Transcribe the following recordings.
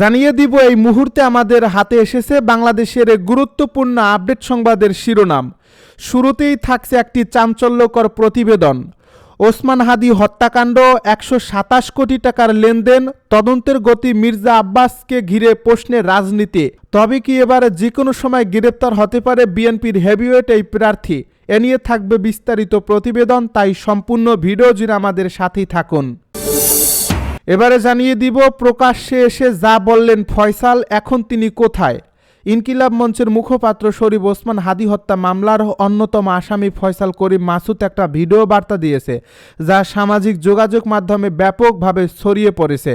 জানিয়ে দিব, এই মুহূর্তে আমাদের হাতে এসেছে বাংলাদেশের গুরুত্বপূর্ণ আপডেট সংবাদের শিরোনাম। শুরুতেই থাকছে একটি চাঞ্চল্যকর প্রতিবেদন। ওসমান হাদি হত্যাকাণ্ড, একশো সাতাশ কোটি টাকার লেনদেন, তদন্তের গতি মির্জা আব্বাসকে ঘিরে প্রশ্নের রাজনীতি। তবে কি এবার যে কোনো সময় গ্রেপ্তার হতে পারে বিএনপির হেভিওয়েট এই প্রার্থী? এ নিয়ে থাকবে বিস্তারিত প্রতিবেদন, তাই সম্পূর্ণ ভিডিও জুড়ে আমাদের সাথেই থাকুন। এবারে জানিয়ে দিব, প্রকাশ্যে এসে যা বললেন ফয়সাল, এখন তিনি কোথায়? ইনকিলাব মঞ্চের মুখপাত্র শরীফ ওসমান হাদি হত্যা মামলার অন্যতম আসামি ফয়সাল করিম মাসুদ একটা ভিডিও বার্তা দিয়েছে, যা সামাজিক যোগাযোগ মাধ্যমে ব্যাপকভাবে ছড়িয়ে পড়েছে।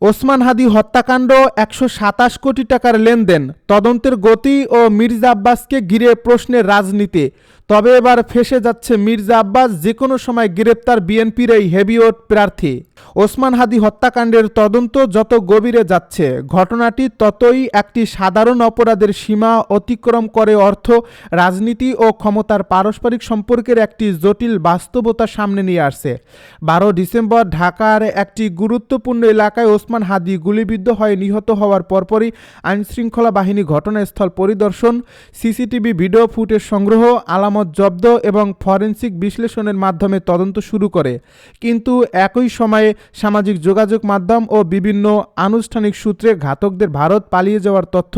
ওসমান হাদি হত্যাকাণ্ড একশো সাতাশ কোটি টাকার লেনদেন, তদন্তের গতি ও মির্জা আব্বাসকে ঘিরে প্রশ্নের রাজনীতি। তবে এবার ফেসে যাচ্ছে মির্জা আব্বাস যে কোনো সময় গ্রেপ্তার বিএনপির এই হেভিওট প্রার্থী। ওসমান হাদি হত্যাকাণ্ডের তদন্ত যত গভীরে যাচ্ছে, ঘটনাটি ততই একটি সাধারণ অপরাধের সীমা অতিক্রম করে অর্থ, রাজনীতি ও ক্ষমতার পারস্পরিক সম্পর্কের একটি জটিল বাস্তবতা সামনে নিয়ে আসছে বারো ডিসেম্বর ঢাকার একটি গুরুত্বপূর্ণ এলাকায় ওসমান হাদি গুলিবিদ্ধ হয়ে নিহত হওয়ার পরপরই আইনশৃঙ্খলা বাহিনী ঘটনাস্থল পরিদর্শন, সিসিটিভি ভিডিও ফুটেজ সংগ্রহ, আলামত জব্দ এবং ফরেন্সিক বিশ্লেষণের মাধ্যমে তদন্ত শুরু করে। কিন্তু একই সময়ে সামাজিক যোগাযোগ মাধ্যম ও বিভিন্ন আনুষ্ঠানিক সূত্রে ঘাতকদের ভারত পালিয়ে যাওয়ার তথ্য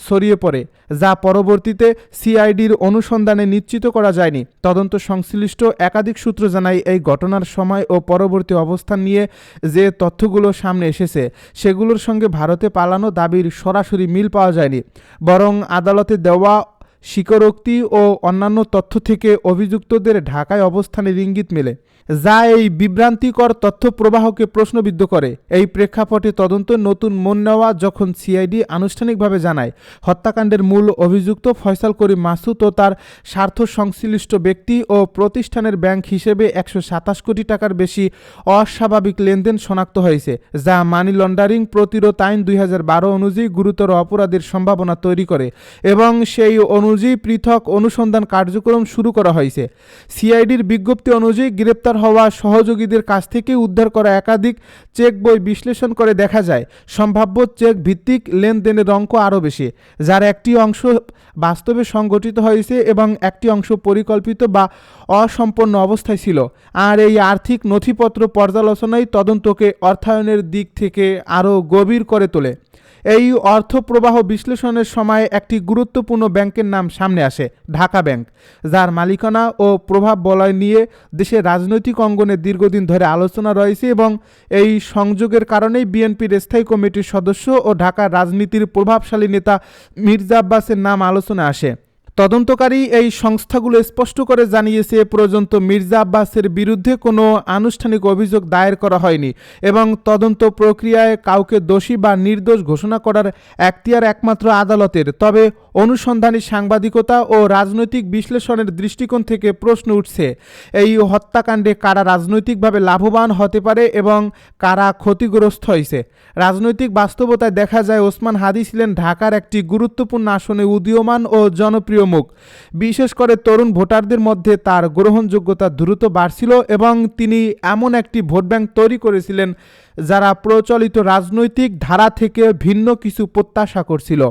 ছড়িয়ে পড়ে, যা পরবর্তীতে সিআইডির অনুসন্ধানে নিশ্চিত করা যায়নি। তদন্ত সংশ্লিষ্ট একাধিক সূত্র জানায়, এই ঘটনার সময় ও পরবর্তী অবস্থান নিয়ে যে তথ্যগুলো সামনে এসেছে সেগুলোর সঙ্গে ভারতে পালানো দাবির সরাসরি মিল পাওয়া যায়নি। বরং আদালতে দেওয়া স্বীকারোক্তি ও অন্যান্য তথ্য থেকে অভিযুক্তদের ঢাকায় অবস্থানের ইঙ্গিত মেলে। যা এই বিভ্রান্তিকর তথ্য প্রবাহকে প্রশ্নবিদ্ধ করে। এই প্রেক্ষাপটে তদন্ত নতুন মন নেওয়া যখন সিআইডি আনুষ্ঠানিকভাবে জানায়, হত্যাকাণ্ডের মূল অভিযুক্ত ফয়সাল করিম মাসুদ ও তার স্বার্থ সংশ্লিষ্ট ব্যক্তি ও প্রতিষ্ঠানের ব্যাংক হিসেবে একশো সাতাশ কোটি টাকার বেশি অস্বাভাবিক লেনদেন শনাক্ত হয়েছে, যা মানি লন্ডারিং প্রতিরোধ আইন দুই বারো অনুযায়ী গুরুতর অপরাধের সম্ভাবনা তৈরি করে এবং সেই অনুযায়ী পৃথক অনুসন্ধান কার্যক্রম শুরু করা হয়েছে। সিআইডির বিজ্ঞপ্তি অনুযায়ী গ্রেপ্তার হওয়া সহযোগীদের কাছ থেকে উদ্ধার করা একাধিক চেক বই বিশ্লেষণ করে দেখা যায়, সম্ভাব্য চেক ভিত্তিক লেনদেনের অঙ্ক আরও বেশি, যার একটি অংশ বাস্তবে সংগঠিত হয়েছে এবং একটি অংশ পরিকল্পিত বা অসম্পন্ন অবস্থায় ছিল। আর এই আর্থিক নথিপত্র পর্যালোচনায় তদন্তকে অর্থায়নের দিক থেকে আরও গভীর করে তোলে। এই অর্থ প্রবাহ বিশ্লেষণের সময় একটি গুরুত্বপূর্ণ ব্যাংকের নাম সামনে আসে, ঢাকা ব্যাংক। যার মালিকানা ও প্রভাব বলয় নিয়ে দেশের রাজনৈতিক অঙ্গনে দীর্ঘদিন ধরে আলোচনা রয়েছে এবং এই সংযোগের কারণেই বিএনপির স্থায়ী কমিটির সদস্য ও ঢাকার রাজনীতির প্রভাবশালী নেতা মির্জা আব্বাসের নাম আলোচনা আসে। তদন্তকারী এই সংস্থাগুলো স্পষ্ট করে জানিয়েছে পর্যন্ত মির্জা আব্বাসের বিরুদ্ধে কোনো আনুষ্ঠানিক অভিযোগ দায়ের করা হয়নি এবং তদন্ত প্রক্রিয়ায় কাউকে দোষী বা নির্দোষ ঘোষণা করার এখতিয়ার একমাত্র আদালতের। তবে অনুসন্ধানী সাংবাদিকতা ও রাজনৈতিক বিশ্লেষণের দৃষ্টিকোণ থেকে প্রশ্ন উঠছে, এই হত্যাকাণ্ডে কারা রাজনৈতিকভাবে লাভবান হতে পারে এবং কারা ক্ষতিগ্রস্ত হয়েছে? রাজনৈতিক বাস্তবতায় দেখা যায়, ওসমান হাদি ছিলেন ঢাকার একটি গুরুত্বপূর্ণ আসনে উদীয়মান ও জনপ্রিয় মুখ। বিশেষ করে তরুণ ভোটারদের মধ্যে তার গ্রহণযোগ্যতা দ্রুত বাড়ছিল এবং তিনি এমন একটি ভোট ব্যাংক তৈরি করেছিলেন যারা প্রচলিত রাজনৈতিক ধারা থেকে ভিন্ন কিছু প্রত্যাশা করছিল।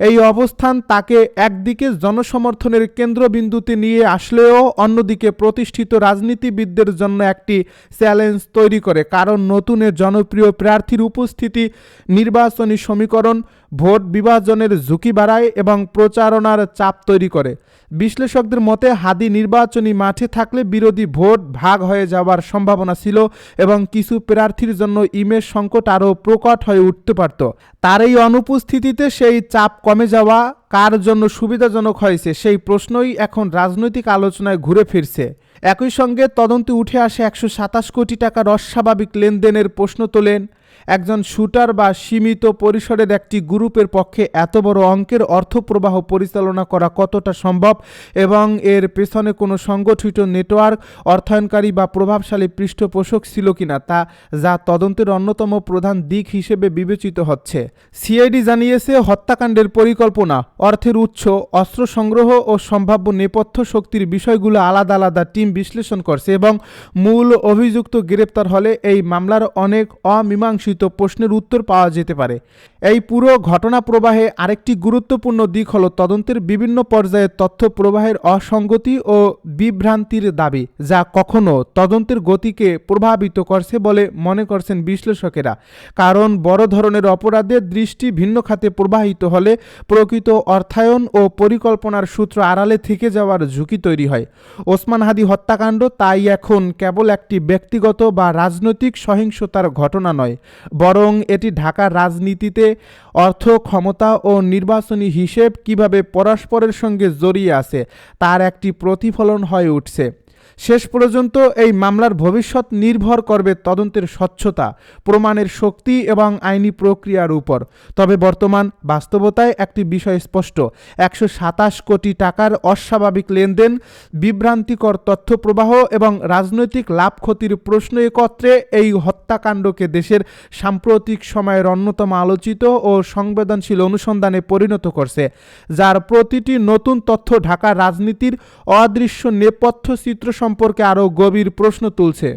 এই অবস্থান তাকে একদিকে জনসমর্থনের কেন্দ্রবিন্দুতে নিয়ে আসলেও অন্যদিকে প্রতিষ্ঠিত রাজনীতিবিদদের জন্য একটি চ্যালেঞ্জ তৈরি করে, কারণ নতুন এ জনপ্রিয় প্রার্থীর উপস্থিতি, নির্বাচনী সমীকরণ, ভোট বিভাজনের ঝুঁকি বাড়ায় এবং প্রচারণার চাপ তৈরি করে। বিশ্লেষকদের মতে, হাদি নির্বাচনী মাঠে থাকলে বিরোধী ভোট ভাগ হয়ে যাওয়ার সম্ভাবনা ছিল এবং কিছু প্রার্থীর জন্য ইমেজ সংকট আরও প্রকট হয়ে উঠতে পারত। তার এই অনুপস্থিতিতে সেই চাপ কমে যাওয়া কার জন্য সুবিধাজনক হয়েছে সেই প্রশ্নই এখন রাজনৈতিক আলোচনায় ঘুরে ফিরছে। একই সঙ্গে তদন্তে উঠে আসে একশো সাতাশ কোটি টাকার অস্বাভাবিক লেনদেনের প্রশ্ন তোলেন একজন শুটার বা সীমিত পরিসরের একটি গ্রুপের পক্ষে এত বড় অঙ্কের অর্থপ্রবাহ পরিচালনা করা কতটা সম্ভব এবং এর পেছনে কোনো সংগঠিত নেটওয়ার্ক, অর্থায়নকারী বা প্রভাবশালী পৃষ্ঠপোষক ছিল কিনা তা যা তদন্তের অন্যতম প্রধান দিক হিসেবে বিবেচিত হচ্ছে। সিআইডি জানিয়েছে, হত্যাকাণ্ডের পরিকল্পনা, অর্থের উৎস, অস্ত্র সংগ্রহ ও সম্ভাব্য নেপথ্য শক্তির বিষয়গুলো আলাদা আলাদা টিম বিশ্লেষণ করছে এবং মূল অভিযুক্ত গ্রেপ্তার হলে এই মামলার অনেক অমীমাংসিত প্রকাশিত প্রশ্নের উত্তর পাওয়া যেতে পারে। এই পুরো ঘটনা প্রবাহে আরেকটি গুরুত্বপূর্ণ দিক হল তদন্তের বিভিন্ন পর্যায়ে তথ্য প্রবাহের অসঙ্গতি ও বিভ্রান্তির দাবি, যা কখনো তদন্তের গতিকে প্রভাবিত করছে বলে মনে করছেন বিশ্লেষকেরা। কারণ বড় ধরনের অপরাধের দৃষ্টি ভিন্ন খাতে প্রবাহিত হলে প্রকৃত অর্থায়ন ও পরিকল্পনার সূত্র আড়ালে থেকে যাওয়ার ঝুঁকি তৈরি হয়। ওসমান হাদি হত্যাকাণ্ড তাই এখন কেবল একটি ব্যক্তিগত বা রাজনৈতিক সহিংসতার ঘটনা নয় বরং এটি ঢাকার রাজনীতিতে অর্থ ক্ষমতা ও নির্বাচনী হিসেব কীভাবে পরস্পরের সঙ্গে জড়িয়ে আছে, তার একটি প্রতিফলন হয়ে উঠছে। শেষ পর্যন্ত এই মামলার ভবিষ্যৎ নির্ভর করবে তদন্তের স্বচ্ছতা, প্রমাণের শক্তি এবং আইনি প্রক্রিয়ার উপর। তবে বর্তমান বাস্তবতায় একটি বিষয় স্পষ্ট, একশো সাতাশ কোটি টাকার অস্বাভাবিক লেনদেন, বিভ্রান্তিকর তথ্য প্রবাহ এবং রাজনৈতিক লাভ ক্ষতির প্রশ্ন একত্রে এই হত্যাকাণ্ডকে দেশের সাম্প্রতিক সময়ের অন্যতম আলোচিত ও সংবেদনশীল অনুসন্ধানে পরিণত করছে, যার প্রতিটি নতুন তথ্য ঢাকার রাজনীতির অদৃশ্য নেপথ্য চিত্র সম্পর্কে আরও গভীর প্রশ্ন তুলছে।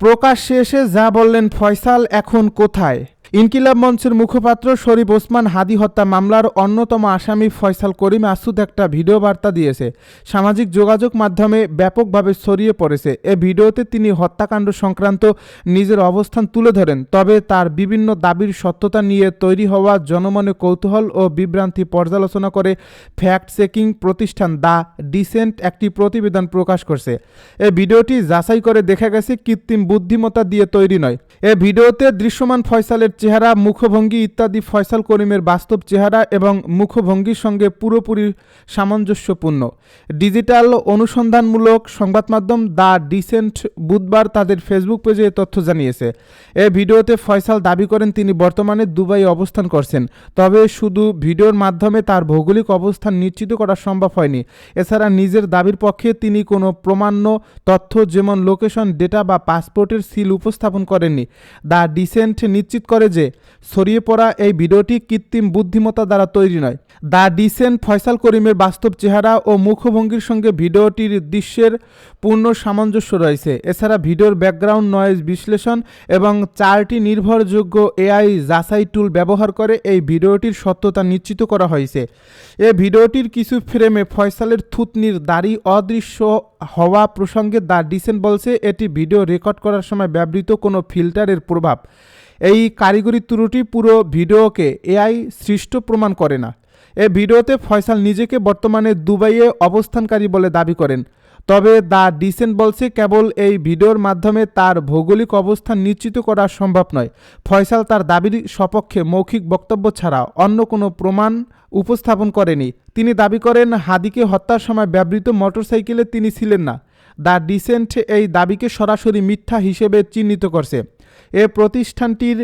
প্রকাশ শেষে যা বললেন ফয়সাল এখন কোথায়? ইনকিলাব মঞ্চের মুখপাত্র শরীফ ওসমান হাদি হত্যা মামলার অন্যতম আসামি ফয়সাল করিম আসুদ একটা ভিডিও বার্তা দিয়েছে। সামাজিক যোগাযোগ মাধ্যমে ব্যাপকভাবে ছড়িয়ে পড়েছে। এ ভিডিওতে তিনি হত্যাকাণ্ড সংক্রান্ত নিজের অবস্থান তুলে ধরেন, তবে তার বিভিন্ন দাবির সত্যতা নিয়ে তৈরি হওয়া জনমনে কৌতূহল ও বিভ্রান্তি পর্যালোচনা করে ফ্যাক্ট চেকিং প্রতিষ্ঠান দ্য ডিসেন্ট একটি প্রতিবেদন প্রকাশ করছে। এ ভিডিওটি যাচাই করে দেখা গেছে কৃত্রিম বুদ্ধিমত্তা দিয়ে তৈরি নয়। এ ভিডিওতে দৃশ্যমান ফয়সালের চেহারা, মুখভঙ্গি ইত্যাদি ফয়সাল করিমের বাস্তব চেহারা এবং মুখভঙ্গির সঙ্গে পুরোপুরি সামঞ্জস্যপূর্ণ। ডিজিটাল অনুসন্ধানমূলক সংবাদ মাধ্যম দ্য ডিসেন্ট বুধবার তাদের ফেসবুক পেজে তথ্য জানিয়েছে। এ ভিডিওতে ফয়সাল দাবি করেন, তিনি বর্তমানে দুবাই অবস্থান করছেন। তবে শুধু ভিডিওর মাধ্যমে তার ভৌগোলিক অবস্থান নিশ্চিত করা সম্ভব হয়নি। এছাড়া নিজের দাবির পক্ষে তিনি কোনো প্রমাণ্য তথ্য যেমন লোকেশন, ডেটা বা পাসপোর্টের সিল উপস্থাপন করেননি। দ্য ডিসেন্ট নিশ্চিত করে যে ছড়িয়ে পড়া এই ভিডিওটি কৃত্রিম বুদ্ধিমত্তা দ্বারা তৈরি নয়। দ্য ডিসেন্ট ফয়সাল করিমের বাস্তব চেহারা ও মুখভঙ্গির সঙ্গে ভিডিওটির দৃশ্যের পূর্ণ সামঞ্জস্য রয়েছে। এছাড়া ভিডিওর ব্যাকগ্রাউন্ড নয়েজ বিশ্লেষণ এবং চারটি নির্ভরযোগ্য এআই যাচাই টুল ব্যবহার করে এই ভিডিওটির সত্যতা নিশ্চিত করা হয়েছে। এ ভিডিওটির কিছু ফ্রেমে ফয়সালের থুতনির দাড়ি অদৃশ্য হওয়া প্রসঙ্গে দ্য ডিসেন্ট বলছে, এটি ভিডিও রেকর্ড করার সময় ব্যবহৃত কোনো ফিল্টারের প্রভাব। এই কারিগরি ত্রুটি পুরো ভিডিওকে এআই সৃষ্ট প্রমাণ করে না। এ ভিডিওতে ফয়সাল নিজেকে বর্তমানে দুবাইয়ে অবস্থানকারী বলে দাবি করেন। তবে দ্য ডিসেন্ট বলছে কেবল এই ভিডিওর মাধ্যমে তার ভৌগোলিক অবস্থান নিশ্চিত করা সম্ভব নয়। ফয়সাল তার দাবির সপক্ষে মৌখিক বক্তব্য ছাড়া অন্য কোনো প্রমাণ উপস্থাপন করেনি। তিনি দাবি করেন, হাদিকে হত্যার সময় ব্যবহৃত মোটরসাইকেলে তিনি ছিলেন না। দ্য ডিসেন্ট এই দাবিকে সরাসরি মিথ্যা হিসেবে চিহ্নিত করছে। এ প্রতিষ্ঠানটির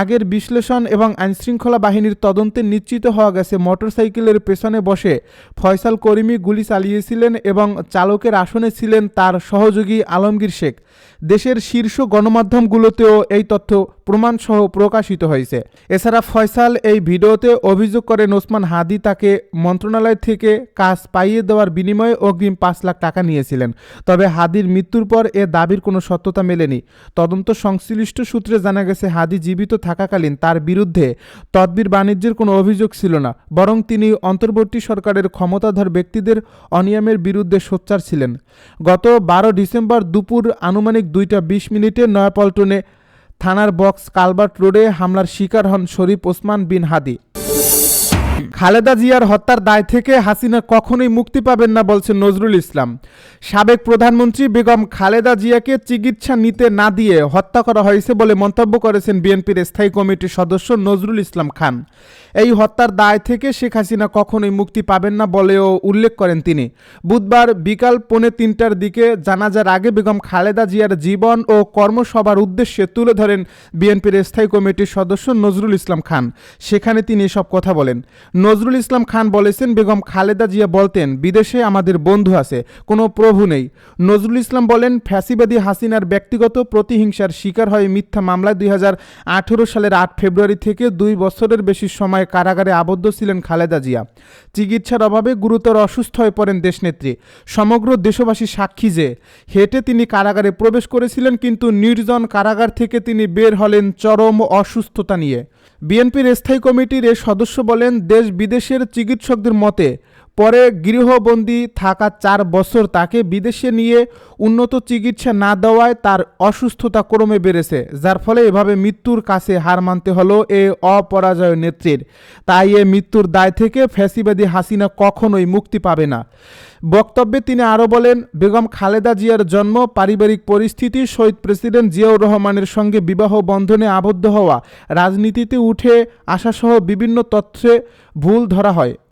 আগের বিশ্লেষণ এবং আইনশৃঙ্খলা বাহিনীর তদন্তে নিশ্চিত হওয়া গেছে, মোটরসাইকেলের পেছনে বসে ফয়সাল করিমি গুলি চালিয়েছিলেন এবং চালকের আসনে ছিলেন তার সহযোগী আলমগীর শেখ। দেশের শীর্ষ গণমাধ্যমগুলোতেও এই তথ্য প্রমাণসহ প্রকাশিত হয়েছে। এছাড়া ফয়সাল এই ভিডিওতে অভিযোগ করেন, ওসমান হাদি তাকে মন্ত্রণালয় থেকে কাজ পাইয়ে দেওয়ার বিনিময়ে অগ্রিম পাঁচ লাখ টাকা নিয়েছিলেন। তবে হাদির মৃত্যুর পর এ দাবির কোনো সত্যতা মেলেনি। তদন্ত সংশ্লিষ্ট সূত্রে জানা গেছে, হাদি জীবিত থাকাকালীন তার বিরুদ্ধে তদবির বাণিজ্যের কোনো অভিযোগ ছিল না, বরং তিনি অন্তর্বর্তী সরকারের ক্ষমতাধর ব্যক্তিদের অনিয়মের বিরুদ্ধে সোচ্চার ছিলেন। গত বারো ডিসেম্বর দুপুর আনুমানিক দুইটা বিশ মিনিটে নয়াপল্টনে থানার বক্স কালবার্ট রোডে হামলার শিকার হন শরীফ ওসমান বিন হাদি। খালেদা জিয়ার হত্যার দায় থেকে হাসিনা কখনোই মুক্তি পাবেন না বলছেন নজরুল ইসলাম। সাবেক প্রধানমন্ত্রী বেগম খালেদা জিয়াকে চিকিৎসা নিতে না দিয়ে হত্যা করা হয়েছে বলে মন্তব্য করেছেন বিএনপির স্থায়ী কমিটির সদস্য নজরুল ইসলাম খান। এই হত্যার দায় থেকে শেখ হাসিনা কখনোই মুক্তি পাবেন না বলেও উল্লেখ করেন তিনি। বুধবার বিকাল পৌনে তিনটার দিকে জানাজার আগে বেগম খালেদা জিয়ার জীবন ও কর্মসভার উদ্দেশ্যে তুলে ধরেন বিএনপির স্থায়ী কমিটির সদস্য নজরুল ইসলাম খান। সেখানে তিনি এসব কথা বলেন। নজরুল ইসলাম খান বলেছেন, বেগম খালেদা জিয়া বলতেন, বিদেশে আমাদের বন্ধু আছে, কোনো প্রভু নেই। নজরুল ইসলাম বলেন, ফ্যাসিবাদী হাসিনার ব্যক্তিগত প্রতিহিংসার শিকার হয়ে মিথ্যা মামলায়। দুই সালের আট ফেব্রুয়ারি থেকে দুই বছরের বেশি সময় কারাগারে আবদ্ধ ছিলেন খালেদা জিয়া। চিকিৎসার অভাবে গুরুতর অসুস্থ হয়ে পড়েন দেশনেত্রী। সমগ্র দেশবাসী সাক্ষী যে, হেঁটে তিনি কারাগারে প্রবেশ করেছিলেন, কিন্তু নির্জন কারাগার থেকে তিনি বের হলেন চরম অসুস্থতা নিয়ে। বিএনপির স্থায়ী কমিটির এ সদস্য বলেন, দেশ বিদেশের চিকিৎসকদের মতে পরে গৃহবন্দী থাকা চার বছর তাকে বিদেশে নিয়ে উন্নত চিকিৎসা না দেওয়ায় তার অসুস্থতা ক্রমে বেড়েছে, যার ফলে এভাবে মৃত্যুর কাছে হার মানতে হলো এ অপরাজয় নেত্রীর। তাই এ মৃত্যুর দায় থেকে ফ্যাসিবাদী হাসিনা কখনোই মুক্তি পাবে না। বক্তব্যে তিনি আরও বলেন, বেগম খালেদা জিয়ার জন্ম, পারিবারিক পরিস্থিতি, শহীদ প্রেসিডেন্ট জিয়াউর রহমানের সঙ্গে বিবাহ বন্ধনে আবদ্ধ হওয়া, রাজনীতিতে উঠে আসাসহ বিভিন্ন তথ্যে ভুল ধরা হয়।